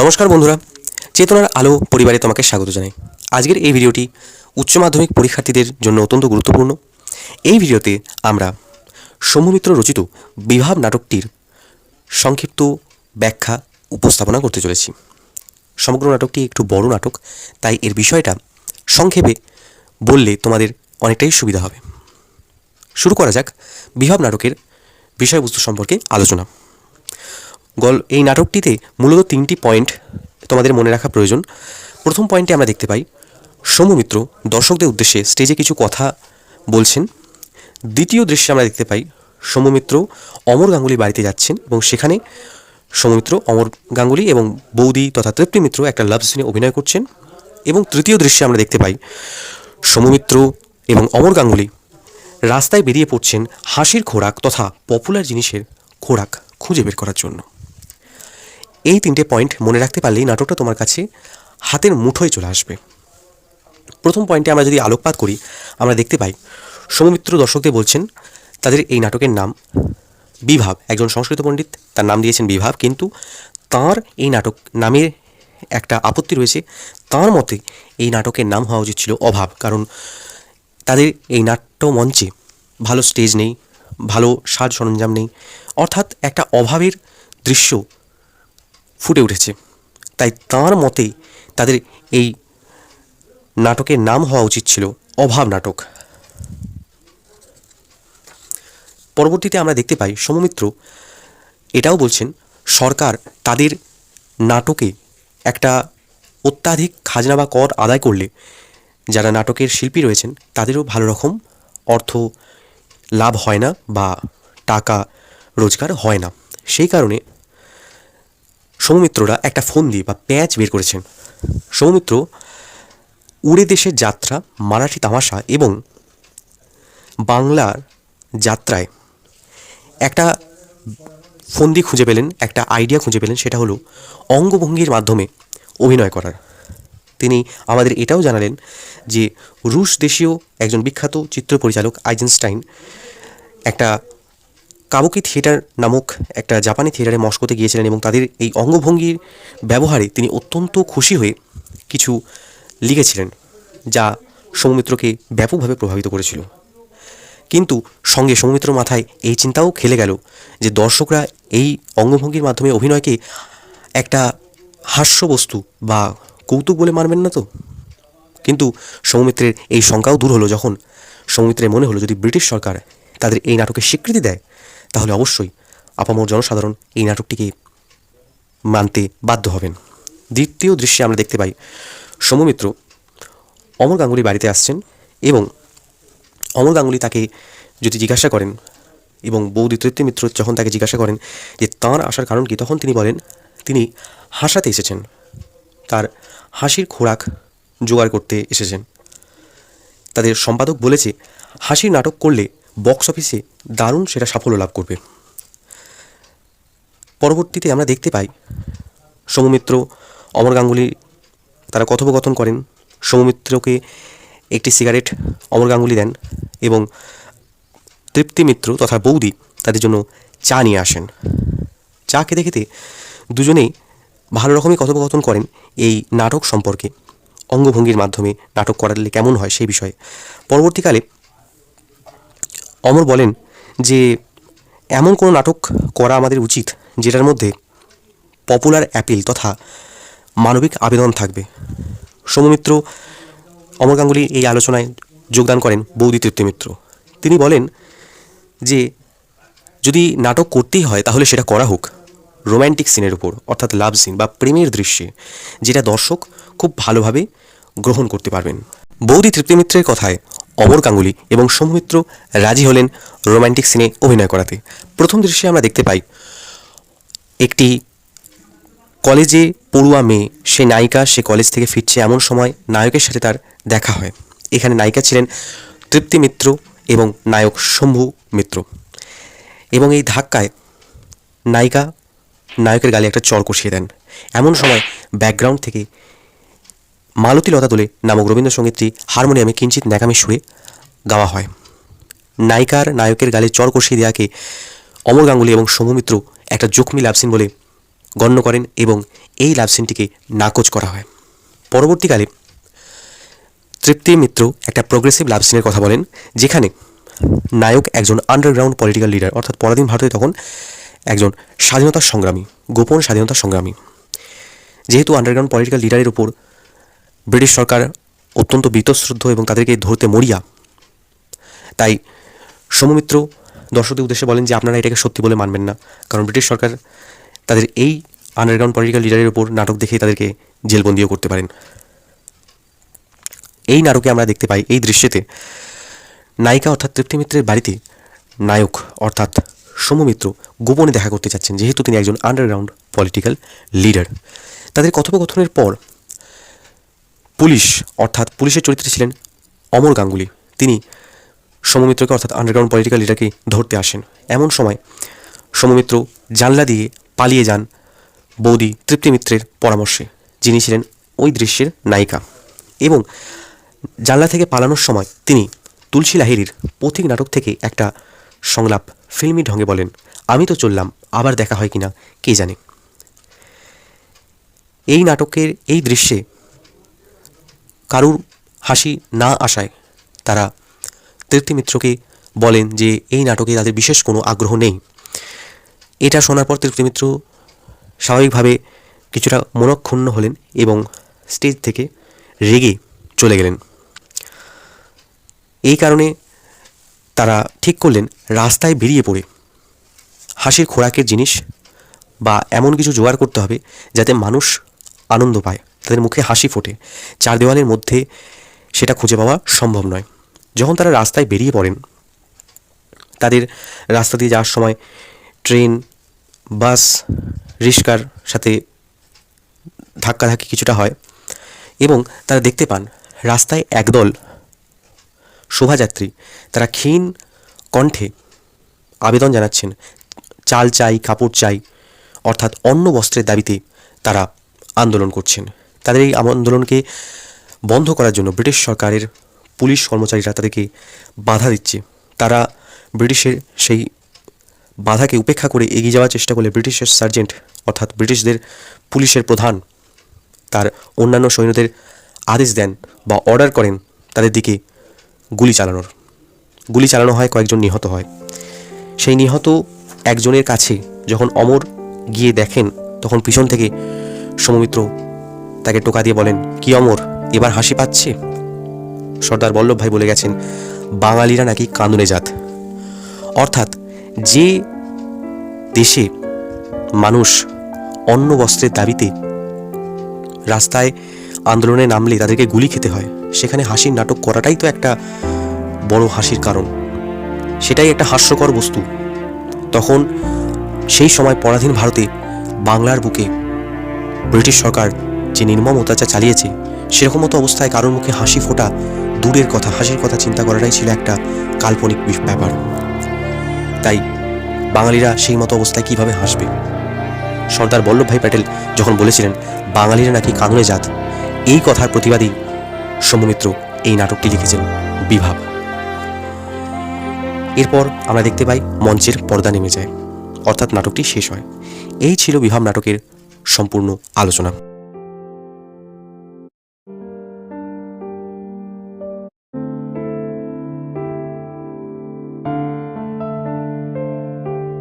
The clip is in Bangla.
নমস্কার বন্ধুরা, চেতনার আলো পরিবারে তোমাকে স্বাগত জানাই। আজকের এই ভিডিওটি উচ্চ মাধ্যমিক পরীক্ষার্থীদের জন্য অত্যন্ত গুরুত্বপূর্ণ। এই ভিডিওতে আমরা সৌম্যমিত্র রচিত বিভাব নাটকটির সংক্ষিপ্ত ব্যাখ্যা উপস্থাপনা করতে চলেছি। সমগ্র নাটকটি একটু বড় নাটক, তাই এর বিষয়টা সংক্ষেপে বললে তোমাদের অনেকটাই সুবিধা হবে। শুরু করা যাক বিভাব নাটকের বিষয়বস্তু সম্পর্কে আলোচনা। গল এই নাটকটিতে মূলত তিনটি পয়েন্ট তোমাদের মনে রাখা প্রয়োজন। প্রথম পয়েন্টে আমরা দেখতে পাই সৌম্যমিত্র দর্শকদের উদ্দেশ্যে স্টেজে কিছু কথা বলছেন। দ্বিতীয় দৃশ্যে আমরা দেখতে পাই সৌম্যমিত্র অমর গাঙ্গুলি বাড়িতে যাচ্ছেন এবং সেখানে সৌম্যমিত্র অমর গাঙ্গুলি এবং বৌদি তথা তৃপ্তি মিত্র একটা লাভ সিনে অভিনয় করছেন। এবং তৃতীয় দৃশ্যে আমরা দেখতে পাই সৌম্যমিত্র এবং অমর গাঙ্গুলি রাস্তায় বেরিয়ে পড়ছেন হাসির খোরাক তথা পপুলার জিনিসের খোরাক খুঁজে বের করার জন্য। এই তিনটে পয়েন্ট মনে রাখতে পারলেই নাটকটা তোমার কাছে হাতের মুঠোয় চলে আসবে। প্রথম পয়েন্টে আমরা যদি আলোকপাত করি, আমরা দেখতে পাই সৌমিত্র দর্শকদের বলছেন, তাদের এই নাটকের নাম বিভাব। একজন সংস্কৃত পণ্ডিত, তার নাম দিয়েছেন বিভাব, কিন্তু তার এই নাটক নামের একটা আপত্তি রয়েছে। তার মতে এই নাটকের নাম হওয়া উচিত ছিল অভাব, কারণ তাদের এই নাট্য মঞ্চে ভালো স্টেজ নেই, ভালো সাজ সরঞ্জাম নেই। অর্থাৎ একটা অভাবের দৃশ্য ফুটে উঠেছে। তাই তাঁর মতে তাদের এই নাটকের নাম হওয়া উচিত ছিল অভাব নাটক। পরবর্তীতে আমরা দেখতে পাই সমমিত্র এটাও বলছেন, সরকার তাদের নাটকে একটা অত্যাধিক খাজনা বা কর আদায় করলে যারা নাটকের শিল্পী রয়েছেন তাদেরও ভালো রকম অর্থ লাভ হয় না বা টাকা রোজগার হয় না। সেই কারণে সৌমিত্ররা একটা ফোন দিয়ে বা প্যাচ বের করেছেন। সৌমিত্র উড়ে দেশের যাত্রা, মারাঠি তামাশা এবং বাংলার যাত্রায় একটা ফন্দি খুঁজে পেলেন, একটা আইডিয়া খুঁজে পেলেন, সেটা হলো অঙ্গভঙ্গির মাধ্যমে অভিনয় করার। তিনি আমাদের এটাও জানালেন যে রুশ দেশীয় একজন বিখ্যাত চিত্র পরিচালক আইজেনস্টাইন একটা কাবুকি থিয়েটার নামক একটা জাপানি থিয়েটারে মস্কোতে গিয়েছিলেন এবং তাদের এই অঙ্গভঙ্গির ব্যবহারে তিনি অত্যন্ত খুশি হয়ে কিছু লিখেছিলেন, যা সৌমিত্রকে ব্যাপকভাবে প্রভাবিত করেছিল। কিন্তু সঙ্গে সৌমিত্র মাথায় এই চিন্তাও খেলে গেল যে দর্শকরা এই অঙ্গভঙ্গির মাধ্যমে অভিনয়কে একটা হাস্যবস্তু বা কৌতুক বলে মানবেন না তো? কিন্তু সৌমিত্রের এই শঙ্কাও দূর হলো যখন সৌমিত্রের মনে হলো যদি ব্রিটিশ সরকার তাদের এই নাটকে স্বীকৃতি দেয় তাহলে অবশ্যই আপামর জনসাধারণ এই নাটকটিকে মানতে বাধ্য হবেন। দ্বিতীয় দৃশ্যে আমরা দেখতে পাই সৌম্যমিত্র অমর গাঙ্গুলি বাড়িতে আসছেন এবং অমর গাঙ্গুলি তাকে যদি জিজ্ঞাসা করেন এবং বৌদি তৃপ্তি মিত্র যখন তাকে জিজ্ঞাসা করেন যে তাঁর আসার কারণ কি, তখন তিনি বলেন, তিনি হাসাতে এসেছেন। তার হাসির খোরাক জোগাড় করতে এসেছেন। তাদের সম্পাদক বলেছে, হাসির নাটক করলে বক্স অফিসে দারুণ সেটা সাফল্য লাভ করবে। পরবর্তীতে আমরা দেখতে পাই সৌমিত্র অমর গাঙ্গুলি, তারা কথোপকথন করেন। সৌমিত্রকে একটি সিগারেট অমর গাঙ্গুলি দেন এবং তৃপ্তি মিত্র তথা বৌদি তাদের জন্য চা নিয়ে আসেন। চা খেতে খেতে দুজনেই ভালো রকমই কথোপকথন করেন এই নাটক সম্পর্কে। অঙ্গভঙ্গির মাধ্যমে নাটক করালে কেমন হয় সেই বিষয়ে। পরবর্তীকালে অমর বলেন যে, এমন কোনো নাটক করা আমাদের উচিত যেটার মধ্যে পপুলার অ্যাপিল তথা মানবিক আবেদন থাকবে। সৌমিত্র অমর গাঙ্গুলি এই আলোচনায় যোগদান করেন বৌদি তৃপ্তি মিত্র। তিনি বলেন যে, যদি নাটক করতেই হয় তাহলে সেটা করা হোক রোম্যান্টিক সিনের উপর, অর্থাৎ লাভ সিন বা প্রেমের দৃশ্যে, যেটা দর্শক খুব ভালোভাবে গ্রহণ করতে পারবেন। বৌদি তৃপ্তি মিত্রের কথায় অমর গাঙ্গুলি এবং সৌমিত্র রাজি হলেন রোম্যান্টিক সিনে অভিনয় করাতে। প্রথম দৃশ্যে আমরা দেখতে পাই একটি কলেজে পড়ুয়া মেয়ে। সে নায়িকা, সে কলেজ থেকে ফিরছে এমন সময় নায়কের সাথে তার দেখা হয়। এখানে নায়িকা ছিলেন তৃপ্তি মিত্র এবং নায়ক শম্ভু মিত্র। এবং এই ধাক্কায় নায়িকা নায়কের গালে একটা চর কষিয়ে দেন। এমন সময় ব্যাকগ্রাউন্ড থেকে মালতী লতা দোলে নামক রবীন্দ্রসঙ্গীতটি হারমোনিয়ামে কিঞ্চিত ন্যাকামি সুরে গাওয়া হয়। নায়িকার নায়কের গালে চর কষিয়ে দেওয়াকে অমর গাঙ্গুলি এবং সৌম্যমিত্র একটা জোকমি লাভসিন বলে গণ্য করেন এবং এই লাভ সিনটিকে নাকচ করা হয়। পরবর্তীকালে তৃপ্তি মিত্র একটা প্রোগ্রেসিভ লাভ সিনের কথা বলেন, যেখানে নায়ক একজন আন্ডারগ্রাউন্ড পলিটিক্যাল লিডার অর্থাৎ পরাধীন ভারতে তখন একজন স্বাধীনতা সংগ্রামী, গোপন স্বাধীনতা সংগ্রামী। যেহেতু আন্ডারগ্রাউন্ড পলিটিক্যাল লিডারের উপর ব্রিটিশ সরকার অত্যন্ত বীতশ্রদ্ধ এবং তাদেরকে ধরতে মরিয়া। তাই সমমিত্র দর্শকদের উদ্দেশ্যে বলেন যে, আপনারা এটাকে সত্যি বলে মানবেন না। কারণ ব্রিটিশ সরকার তাদের এই আন্ডারগ্রাউন্ড পলিটিক্যাল লিডারের উপর নাটক দেখে তাদেরকে জেলবন্দিও করতে পারেন। এই নাটকে আমরা দেখতে পাই, এই দৃশ্যেতে নায়িকা অর্থাৎ তৃপ্তি মিত্রের বাড়িতে নায়ক অর্থাৎ সৌম্যমিত্র গোপনে দেখা করতে চাচ্ছেন যেহেতু তিনি একজন আন্ডারগ্রাউন্ড পলিটিক্যাল লিডার তাদের কথোপকথনের পর পুলিশ, অর্থাৎ পুলিশের চরিত্রে ছিলেন অমর গাঙ্গুলি। তিনি সমমিত্রকে অর্থাৎ আন্ডারগ্রাউন্ড পলিটিক্যাল লিডারকে ধরতে আসেন। এমন সময় সমমিত্র জানলা দিয়ে পালিয়ে যান বৌদি তৃপ্তি মিত্রের পরামর্শে, যিনি ছিলেন ওই দৃশ্যের নায়িকা। এবং জানলা থেকে পালানোর সময় তিনি তুলসী লাহিড়ির পথিক নাটক থেকে একটা সংলাপ ফিল্মি ঢঙ্গে বলেন, আমি তো চললাম, আবার দেখা হয় কিনা, কে জানে? এই নাটকের, এই দৃশ্যে কারুর হাসি না আসায় তারা তৃপ্তি মিত্রকে বলেন যে এই নাটকে তাদের বিশেষ কোনো আগ্রহ নেই। এটা শোনার পর তৃপ্তি মিত্র স্বাভাবিকভাবে কিছুটা মনক্ষুণ্ণ হলেন এবং স্টেজ থেকে রেগে চলে গেলেন। এই কারণে তারা ঠিক করলেন রাস্তায় বেরিয়ে পড়ে। হাসির খোরাকের জিনিস বা এমন কিছু জোগাড় করতে হবে যাতে মানুষ আনন্দ পায়। তাদের মুখে হাসি ফোটে। চার দেওয়ালের মধ্যে সেটা খুঁজে পাওয়া সম্ভব নয়। যখন তারা রাস্তায় বেরিয়ে পড়েন, তাদের রাস্তা দিয়ে যাওয়ার সময় ট্রেন, বাস, রিক্সার সাথে ধাক্কাধাক্কি কিছুটা হয় এবং তারা দেখতে পান রাস্তায় একদল শোভাযাত্রী তারা ক্ষীণ কণ্ঠে আবেদন জানাচ্ছেন, চাল চাই, কাপড় চাই, অর্থাৎ অন্ন বস্ত্রের দাবিতে তারা আন্দোলন করছেন। তাদের এই আন্দোলনকে বন্ধ করার জন্য ব্রিটিশ সরকারের পুলিশ কর্মচারীরা তাদেরকে বাধা দিচ্ছে। তারা ব্রিটিশের সেই বাধাকে উপেক্ষা করে এগিয়ে যাওয়ার চেষ্টা করলে ব্রিটিশের সার্জেন্ট অর্থাৎ ব্রিটিশদের পুলিশের প্রধান তার অন্যান্য সৈন্যদের আদেশ দেন বা অর্ডার করেন তাদের দিকে গুলি চালানোর। গুলি চালানো হয়, কয়েকজন নিহত হয়। সেই নিহত একজনের কাছে যখন অমর গিয়ে দেখেন, তখন পিছন থেকে সমমিত্র তাকে টোকা দিয়ে বলেন, কি অমর, এবার হাসি পাচ্ছে? সর্দার বল্লভ ভাই বলে গেছেন, বাঙালিরা নাকি কান্দুনে জাত। অর্থাৎ যে দেশে মানুষ অন্ন বস্ত্রের দাবিতে রাস্তায় আন্দোলনে নামলে তাদেরকে গুলি খেতে হয়, সেখানে হাসির নাটক করাটাই তো একটা বড় হাসির কারণ। সেটাই একটা হাস্যকর বস্তু। তখন সেই সময় পরাধীন ভারতে বাংলার বুকে ব্রিটিশ সরকার যে নির্মম অত্যাচার চালিয়েছে সেরকম মতো অবস্থায় কারোর মুখে হাসি ফোটা, দূরের কথা, হাসির কথা চিন্তা করাটাই ছিল একটা কাল্পনিক ব্যাপার। তাই বাঙালিরা সেই মতো অবস্থায় কীভাবে হাসবে? সর্দার বল্লভভাই প্যাটেল যখন বলেছিলেন, বাঙালিরা নাকি কানুনে জাত এই কথার প্রতিবাদী সৌম্যমিত্র এই নাটকটি লিখেছেন বিভাব এরপর আমরা দেখতে পাই মঞ্চের পর্দা নেমে যায়। অর্থাৎ নাটকটি শেষ হয়। এই ছিল বিভাব নাটকের সম্পূর্ণ আলোচনা।